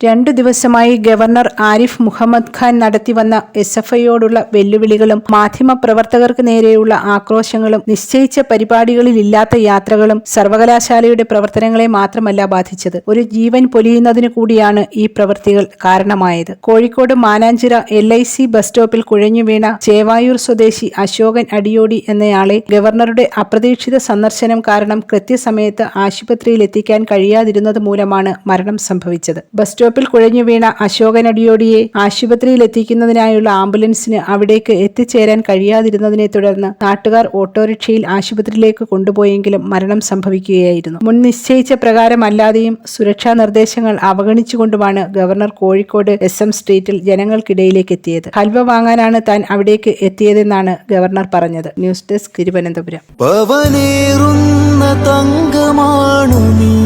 രണ്ടു ദിവസമായി ഗവർണർ ആരിഫ് മുഹമ്മദ് ഖാൻ നടത്തിവന്ന എസ് എഫ് ഐയോടുള്ള വെല്ലുവിളികളും മാധ്യമപ്രവർത്തകർക്ക് നേരെയുള്ള ആക്രോശങ്ങളും നിശ്ചയിച്ച പരിപാടികളിലില്ലാത്ത യാത്രകളും സർവകലാശാലയുടെ പ്രവർത്തനങ്ങളെ മാത്രമല്ല ബാധിച്ചത്. ഒരു ജീവൻ പൊലിയുന്നതിനു കൂടിയാണ് ഈ പ്രവൃത്തികൾ കാരണമായത്. Kozhikode Mananchira L I C bus സ്റ്റോപ്പിൽ കുഴഞ്ഞു വീണ ചേവായൂർ സ്വദേശി അശോകൻ അടിയോടി എന്നയാളെ ഗവർണറുടെ അപ്രതീക്ഷിത സന്ദർശനം കാരണം കൃത്യസമയത്ത് ആശുപത്രിയിൽ എത്തിക്കാൻ കഴിയാതിരുന്നത് മൂലമാണ് മരണം സംഭവിച്ചത്. ബസ് സ്റ്റോപ്പിൽ കുഴഞ്ഞു വീണ അശോകനടിയോടിയെ ആശുപത്രിയിൽ എത്തിക്കുന്നതിനായുള്ള ആംബുലൻസിന് അവിടേക്ക് എത്തിച്ചേരാൻ കഴിയാതിരുന്നതിനെ തുടർന്ന് നാട്ടുകാർ ഓട്ടോറിക്ഷയിൽ ആശുപത്രിയിലേക്ക് കൊണ്ടുപോയെങ്കിലും മരണം സംഭവിക്കുകയായിരുന്നു. മുൻ നിശ്ചയിച്ച പ്രകാരമല്ലാതെയും സുരക്ഷാ നിർദ്ദേശങ്ങൾ അവഗണിച്ചുകൊണ്ടുമാണ് ഗവർണർ കോഴിക്കോട് എസ് എം സ്ട്രീറ്റിൽ ജനങ്ങൾക്കിടയിലേക്ക് എത്തിയത്. ഹൽവ വാങ്ങാനാണ് താൻ അവിടേക്ക് എത്തിയതെന്നാണ് ഗവർണർ പറഞ്ഞത്. News desk Thiruvananthapuram. തങ്കമാണു നീ.